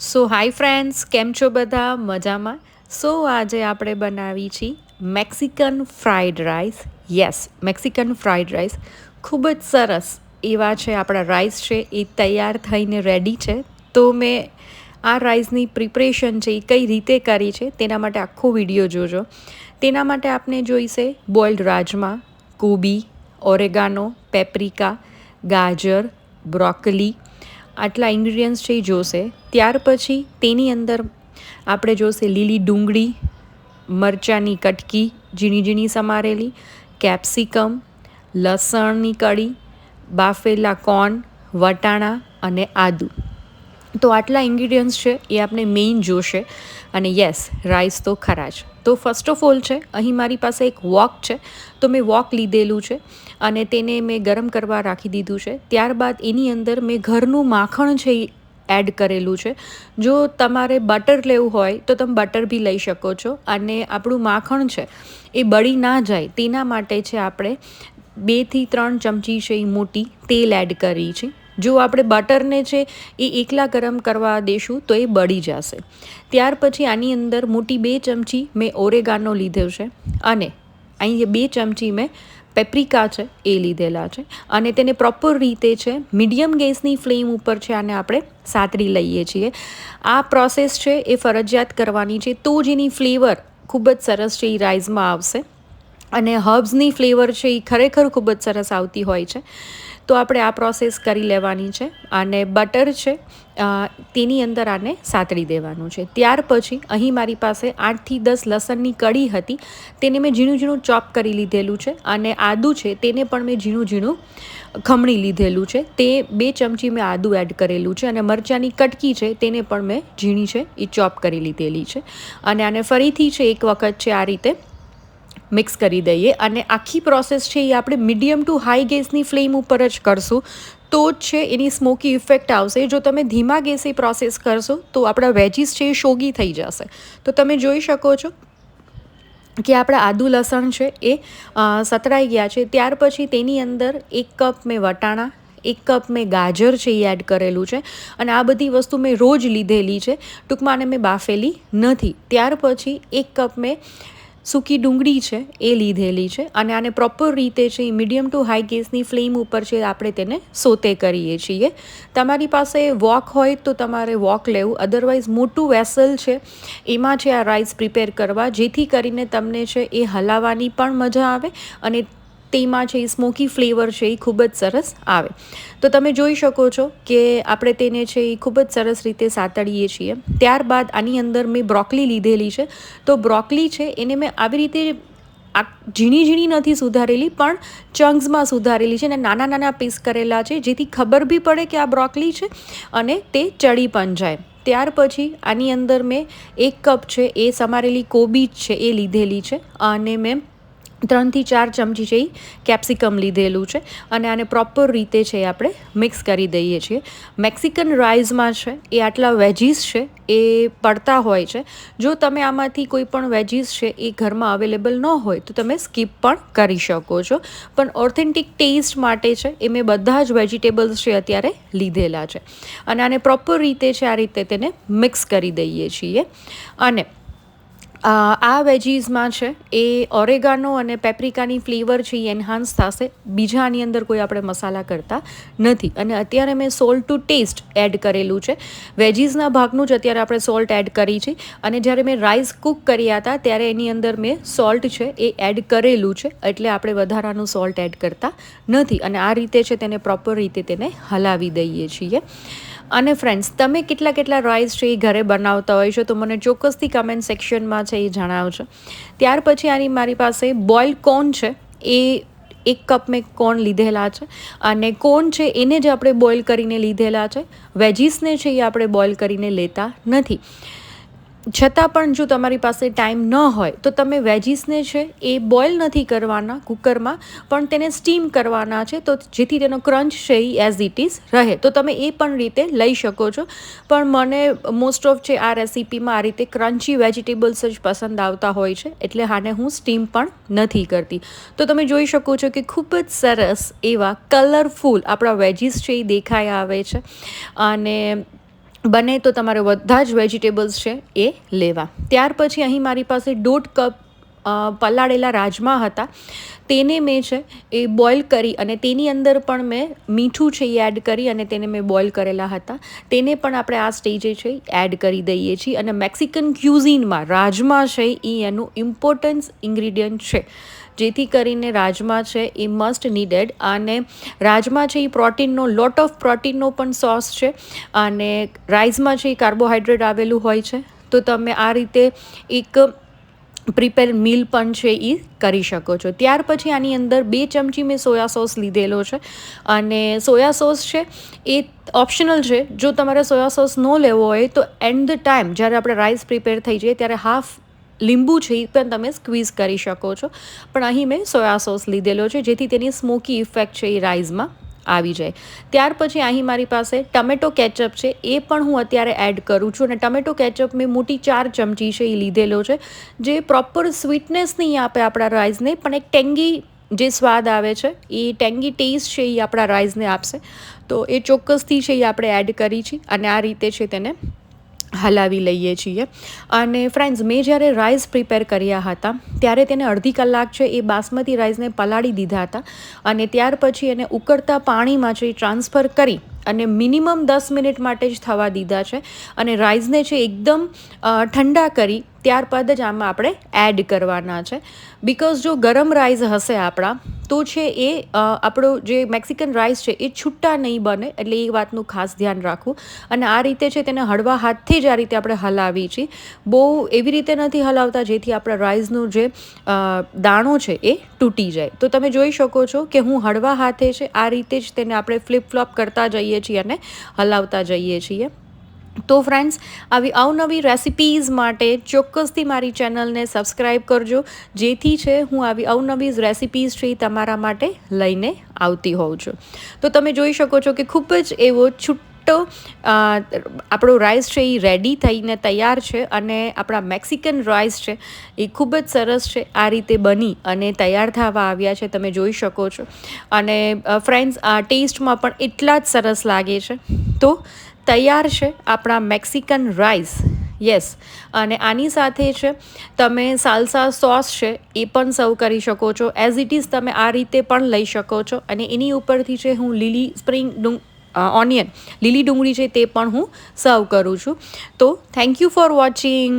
સો hi friends, કેમ છો બધા? મજામાં? સો આજે આપણે બનાવી છીએ Mexican fried rice. Yes, Mexican fried rice. ખૂબ જ સરસ એવા છે આપણા રાઈસ છે, એ તૈયાર થઈને રેડી છે. તો મેં આ રાઈસની પ્રિપરેશન છે એ કઈ રીતે કરી છે, તેના માટે આખો વીડિયો જોજો. તેના માટે આપને જોઈશે બોઇલ્ડ રાજમા, કોબી, ઓરેગાનો, પેપ્રિકા, ગાજર, બ્રોકલી આટલા ઇન્ગ્રીડિયન્ટ્સ છે એ જોશે. ત્યાર પછી તેની અંદર આપણે જોશે લીલી ડુંગળી, મરચાંની કટકી, ઝીણી ઝીણી સમારેલી કેપ્સિકમ લસણની કળી, બાફેલા કોર્ન વટાણા અને આદુ. તો આટલા ઇન્ગ્રીડિયન્ટ્સ છે એ આપણે મેઇન જોશે. અને યસ રાઈસ તો ખરા જ. તો ફર્સ્ટ ઓફ ઓલ છે, અહીં મારી પાસે એક વોક છે, તો મેં વોક લીધેલું છે અને તેને મેં ગરમ કરવા રાખી દીધું છે. ત્યારબાદ એની અંદર મેં ઘરનું માખણ છે એડ કરેલું છે. જો તમારે બટર લેવું હોય, તો તમે બટર બી લઈ શકો છો અને આપણું માખણ છે એ બળી ના જાય. તેના માટે છે આપણે બેથી ત્રણ ચમચી છે એ મોટી તેલ એડ કરી છે. જો આપણે બટરને છે એ એકલા ગરમ કરવા દેશું તો એ બળી જશે. ત્યાર પછી આની અંદર મોટી બે ચમચી મેં ઓરેગાનો લીધો છે અને અહીં બે ચમચી મેં પેપ્રિકા છે એ લીધેલા છે અને તેને પ્રોપર રીતે છે મીડિયમ ગેસની ફ્લેમ ઉપર છે આને આપણે સાતરી લઈએ છીએ. આ પ્રોસેસ છે એ ફરજિયાત કરવાની છે તો જ એની ફ્લેવર ખૂબ જ સરસ છે એ રાઈસમાં આવશે. અને હર્બ્સની ફ્લેવર છે એ ખરેખર ખૂબ જ સરસ આવતી હોય છે. તો આપણે આ પ્રોસેસ કરી લેવાની છે અને બટર છે તેની અંદર આને સાતળી દેવાનું છે. ત્યાર પછી અહીં મારી પાસે આઠથી દસ લસણની કડી હતી, તેને મેં ઝીણું ઝીણું ચોપ કરી લીધેલું છે અને આદું છે તેને પણ મેં ઝીણું ઝીણું ખમણી લીધેલું છે. તે બે ચમચી મેં આદું એડ કરેલું છે અને મરચાંની કટકી છે તેને પણ મેં ઝીણી છે એ ચોપ કરી લીધેલી છે. અને આને ફરીથી છે એક વખત છે આ રીતે મિક્સ કરી દઈએ અને આખી પ્રોસેસ છે એ આપણે મીડિયમ ટુ હાઈ ગેસની ફ્લેમ ઉપર જ કરશું. તો જ છે એની સ્મોકી ઇફેક્ટ આવશે. જો તમે ધીમા ગેસે પ્રોસેસ કરશો, તો આપણા વેજીસ છે એ શોગી થઈ જશે. તો તમે જોઈ શકો છો કે આપણા આદુ લસણ છે એ સતરાઈ ગયા છે. ત્યાર પછી તેની અંદર એક કપ મેં વટાણા, એક કપ મેં ગાજર છે એ એડ કરેલું છે. અને આ બધી વસ્તુ મેં રોજ લીધેલી છે. ટૂંકમાં અને મેં બાફેલી નથી. ત્યાર પછી એક કપ મેં સૂકી ડુંગળી છે, એ લીધેલી છે અને આને પ્રોપર રીતે છે, એ મીડિયમ ટુ હાઈ ગેસની ફ્લેમ ઉપર છે, આપણે તેને સોતે કરીએ છીએ. તમારી પાસે વોક હોય તો તમારે વોક લેવું અદરવાઇઝ મોટું વેસલ છે, એમાં છે આ રાઈસ પ્રિપેર કરવા, જેથી કરીને તમને છે, એ હલાવવાની પણ મજા આવે અને તેમાં છે, એ સ્મોકી ફ્લેવર છે, એ ખૂબ જ સરસ આવે. તો તમે જોઈ શકો છો કે આપણે તેને છે, એ ખૂબ જ સરસ રીતે સાતડીએ છીએ. ત્યારબાદ આની અંદર મેં બ્રોકલી લીધેલી છે. તો બ્રોકલી છે, એને મેં આવી રીતે આ ઝીણી ઝીણી નથી સુધારેલી, પણ ચંક્સમાં સુધારેલી છે અને નાના નાના પીસ કરેલા છે, જેથી ખબર બી પડે કે આ બ્રોકલી છે અને તે ચડી પણ જાય. ત્યાર પછી આની અંદર મેં એક કપ છે, એ સમારેલી કોબીજ છે, એ લીધેલી છે અને મેં ત્રણથી ચાર ચમચી છે કેપ્સિકમ લીધેલું છે અને આને પ્રોપર રીતે છે આપણે મિક્સ કરી દઈએ છીએ. મેક્સિકન રાઈસમાં છે, એ આટલા વેજીસ છે, એ પડતા હોય છે. જો તમે આમાંથી કોઈ પણ વેજીસ છે, એ ઘરમાં અવેલેબલ ન હોય, તો તમે સ્કીપ પણ કરી શકો છો. પણ ઓથેન્ટિક ટેસ્ટ માટે છે, એ મેં બધા જ વેજીટેબલ્સ છે અત્યારે લીધેલા છે. અને આને પ્રોપર રીતે છે, આ રીતે તેને મિક્સ કરી દઈએ છીએ. અને આ વેજીસમાં છે, એ ઓરેગાનો અને પેપ્રિકાની ફ્લેવર છે એ એન્હાન્સ થશે. બીજા આની અંદર કોઈ આપણે મસાલા કરતા નથી. અને અત્યારે મેં સોલ્ટ ટુ ટેસ્ટ એડ કરેલું છે. વેજીસના ભાગનું જ અત્યારે આપણે સોલ્ટ એડ કરી છે. અને જ્યારે મેં રાઈસ કૂક કર્યા હતા, ત્યારે એની અંદર મેં સોલ્ટ છે એ એડ કરેલું છે. એટલે આપણે વધારાનું સોલ્ટ એડ કરતા નથી. અને આ રીતે છે તેને પ્રોપર રીતે તેને હલાવી દઈએ છીએ. અને ફ્રેન્ડ્સ તમે કેટલા કેટલા રાઈસ છે એ ઘરે બનાવતા હોય છો? તો મને ચોક્કસથી કમેન્ટ સેક્શનમાં છે એ જણાવજો. ત્યાર પછી આની મારી પાસે બોઇલ કોર્ન છે. એ એક કપ મેં કોર્ન લીધેલા છે. અને કોર્ન છે એને જ આપણે બોઇલ કરીને લીધેલા છે. વેજીસને છે એ આપણે બોઇલ કરીને લેતા નથી. છતાં પણ જો તમારી પાસે ટાઈમ ન હોય, તો તમે વેજીસને છે એ બોઇલ નથી કરવાના કુકરમાં, પણ તેને સ્ટીમ કરવાના છે, તો જેથી તેનો ક્રંચ છે એ એઝ ઇટ ઇઝ રહે. તો તમે એ પણ રીતે લઈ શકો છો. પણ મને મોસ્ટ ઓફ છે આ રેસીપીમાં આ રીતે ક્રન્ચી વેજીટેબલ્સ જ પસંદ આવતા હોય છે, એટલે હાને હું સ્ટીમ પણ નથી કરતી. તો તમે જોઈ શકો છો કે ખૂબ જ સરસ એવા કલરફુલ આપણા વેજીસ છે એ દેખાઈ આવે છે. અને બને તો તમારે બધા જ વેજીટેબલ્સ છે એ લેવા. ત્યાર પછી અહીં મારી પાસે દોઢ કપ પલાળેલા રાજમા હતા. તેને મેં છે એ બોઇલ કરી અને તેની અંદર પણ મેં મીઠું છે એ એડ કરી અને તેને મેં બોઇલ કરેલા હતા. તેને પણ આપણે આ સ્ટેજે છે એડ કરી દઈએ છીએ અને મેક્સિકન ક્યુઝિનમાં રાજમા છે એ એનું ઇમ્પોર્ટન્સ ઇન્ગ્રીડિયન્ટ છે. જેથી કરીને રાજમા છે એ મસ્ટ નીડેડ અને રાજમા છે એ પ્રોટીનનો લોટ ઓફ પ્રોટીનનો પણ સોર્સ છે અને રાઈસમાં છે એ કાર્બોહાઈડ્રેટ આવેલું હોય છે, તો તમે આ રીતે એક પ્રિપેર મીલ પણ છે એ કરી શકો છો. ત્યાર પછી આની અંદર બે ચમચી મેં સોયા સોસ લીધેલો છે અને સોયા સોસ છે એ ઓપ્શનલ છે. જો તમારે સોયા સોસ ન લેવો હોય તો એન્ડ ધ ટાઈમ જ્યારે આપણે રાઈસ પ્રિપેર થઈ જાય ત્યારે હાફ લીંબુ છે એ પણ તમે સ્ક્વીઝ કરી શકો છો. પણ અહીં મેં સોયા સોસ લીધેલો છે, જેથી તેની સ્મોકી ઇફેક્ટ છે એ રાઈસમાં આવી જાય. ત્યાર પછી અહીં મારી પાસે ટમેટો કેચઅપ છે, એ પણ હું અત્યારે એડ કરું છું. અને ટમેટો કેચઅપ મેં મોટી ચાર ચમચી છે એ લીધેલો છે, જે પ્રોપર સ્વીટનેસ નહીં આપે આપણા રાઈસને પણ એક ટેંગી જે સ્વાદ આવે છે એ ટેંગી ટેસ્ટ છે એ આપણા રાઈસને આપશે. તો એ ચોક્કસથી છે એ આપણે એડ કરી છે. અને આ રીતે છે તેને હલાવી લઈએ છીએ. અને ફ્રેન્ડ્સ મેં જ્યારે રાઈસ પ્રિપેર કર્યા હતા, ત્યારે તેને અડધી કલાક છે એ બાસમતી રાઈસને પલાળી દીધા હતા અને ત્યાર પછી એને ઉકળતા પાણીમાં છે ટ્રાન્સફર કરી અને મિનિમમ દસ મિનિટ માટે જ થવા દીધા છે. અને રાઈસને છે એકદમ ઠંડા કરી ત્યારબાદ જ આમાં આપણે એડ કરવાના છે. બિકોઝ જો ગરમ રાઈસ હશે આપણા, તો છે એ આપણો જે મેક્સિકન રાઈસ છે એ છૂટા નહીં બને, એટલે એ વાતનું ખાસ ધ્યાન રાખવું. અને આ રીતે છે તેને હળવા હાથથી જ આ રીતે આપણે હલાવી છીએ બહુ એવી રીતે નથી હલાવતા જેથી આપણા રાઈસનું જે દાણો છે એ તૂટી જાય. તો તમે જોઈ શકો છો કે હું હળવા હાથે છે આ રીતે જ તેને આપણે ફ્લિપ ફ્લોપ કરતા જઈએ છીએ અને હલાવતા જઈએ છીએ. તો ફ્રેન્ડ્સ આવી અવનવી રેસિપીઝ માટે ચોક્કસથી મારી ચેનલને સબસ્ક્રાઈબ કરજો. જેથી છે, હું આવી અવનવી રેસિપીઝ છે તમારા માટે લઈને આવતી હોઉં છું. તો તમે જોઈ શકો છો કે ખૂબ જ એવો છૂટો આપણો રાઈસ છે એ રેડી થઈને તૈયાર છે અને આપણા મેક્સિકન રાઈસ છે એ ખૂબ જ સરસ છે, આ રીતે બની અને તૈયાર થવા આવ્યા છે, તમે જોઈ શકો છો. અને ફ્રેન્ડ્સ આ ટેસ્ટમાં પણ એટલા જ સરસ લાગે છે. તો તૈયાર છે આપણા મેક્સિકન રાઈસ. યસ અને આની સાથે છે, તમે સાલસા સોસ છે, એ પણ સર્વ કરી શકો છો. એઝ ઇટ ઇઝ તમે આ રીતે પણ લઈ શકો છો. અને એની ઉપરથી છે, હું લીલી સ્પ્રિંગ ઓનિયન, લીલી ડુંગળી છે, તે પણ હું સર્વ કરું છું. તો થેન્ક યુ ફોર વોચિંગ